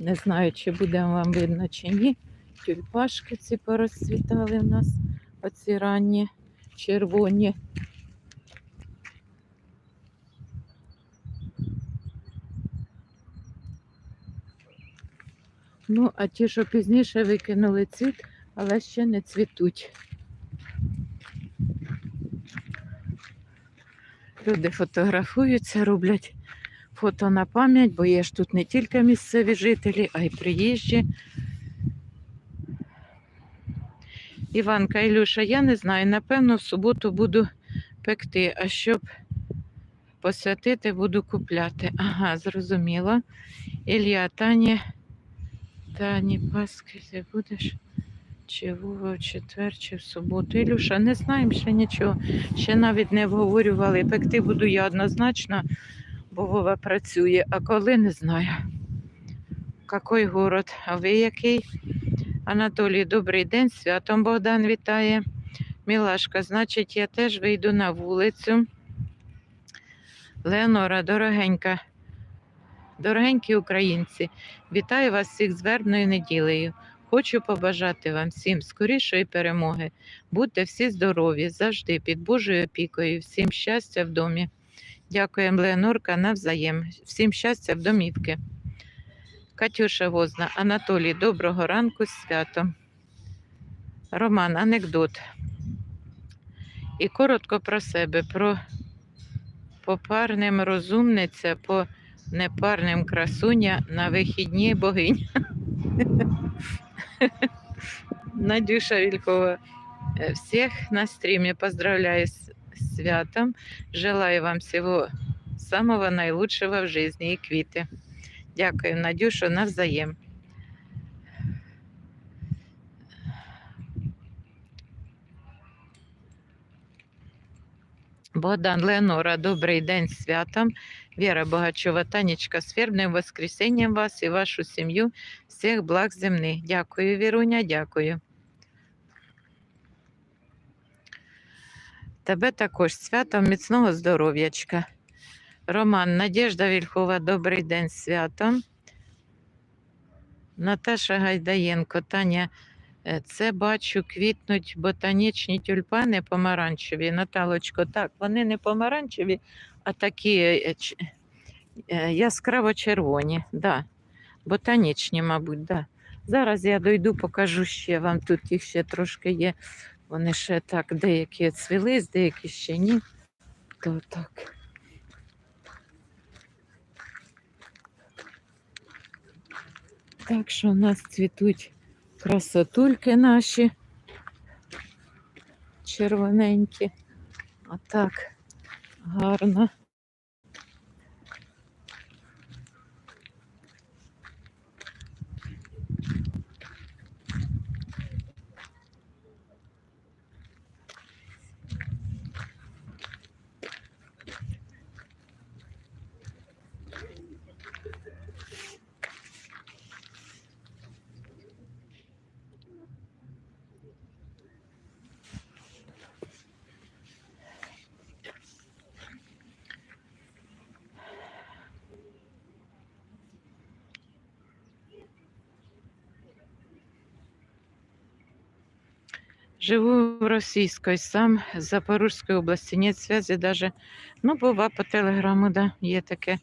Не знаю, чи буде вам видно, чи ні. Тюльпашки ці порозцвітали в нас. Оці ранні червоні. Ну, а ті, що пізніше викинули цвіт, але ще не цвітуть. Люди фотографуються, роблять фото на пам'ять, бо є ж тут не тільки місцеві жителі, а й приїжджі. Іванка Ілюша, я не знаю, напевно, в суботу буду пекти, а щоб посвятити, буду купляти. Ага, зрозуміло. Ілля, Тані, Тані, Паски, ти будеш? Чи в четвер, чи в суботу. Ілюша, не знаємо ще нічого. Ще навіть не обговорювали. Пекти буду я однозначно, бо Вова працює, а коли не знаю. Какой город? А ви який? Анатолій, добрий день. Святом Богдан вітає. Мілашка, значить, я теж вийду на вулицю. Леонора, дорогенька, дорогенькі українці, вітаю вас всіх з вербною неділею. Хочу побажати вам всім скорішої перемоги. Будьте всі здорові, завжди під Божою опікою, всім щастя в домі. Дякуємо, Леонорка, навзаєм. Всім щастя в домівки. Катюша Возна, Анатолій, доброго ранку з святом. Роман, анекдот. І коротко про себе, про попарним розумниця, по непарним красуня на вихідні богинь. Надюша Вількова. Всех на стриме поздравляю с святом. Желаю вам всего самого наилучшего в жизни и квіти. Дякую, Надюшо, навзаєм. Богдан Леонора, добрий день святом. Віра Богачова, Танечка, з фірмним воскресенням вас і вашу сім'ю. Всіх благ земних. Дякую, Віруня, дякую. Тебе також святом міцного здоров'ячка. Роман, Надежда Вільхова, добрий день святом. Наташа Гайдаєнко, Таня, е, це бачу, квітнуть ботанічні тюльпани помаранчеві. Наталочко, так, вони не помаранчеві, а такі е, е, яскраво червоні. Да. Ботанічні, мабуть, да. Зараз я дойду, покажу ще вам. Тут їх ще трошки є. Вони ще так, деякі цвілись, деякі ще ні. То так. Так що у нас цвітуть красотульки наші червоненькі. Отак гарно. Живу в Російській, сам з Запорізької області. Нет зв'язку даже. Ну, бува по телеграму, да, є таке.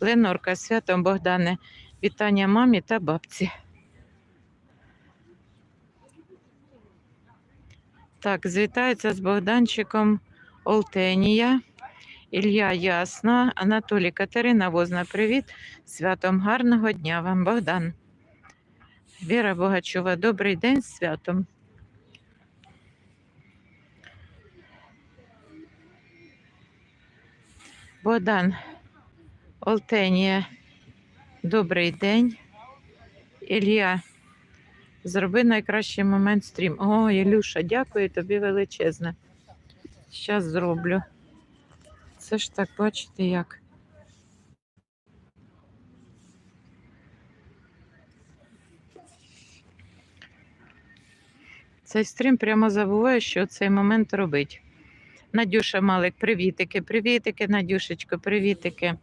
Ленорка, святом Богдане. Вітання мамі та бабці. Так, звітається з Богданчиком Олтенія. Ілля Ясна, Анатолій Катерина Возна, привіт. Святом гарного дня вам, Богдан. Віра Богачова, добрий день святом. Богдан Олтенія, добрий день. Ілля, зроби найкращий момент стрім. О, Ілюша, дякую тобі величезне. Зараз зроблю. Це ж так, бачите, як. Цей стрім прямо забуває, що цей момент робить. Надюша Малик, привітики, привітики, Надюшечко, привітики.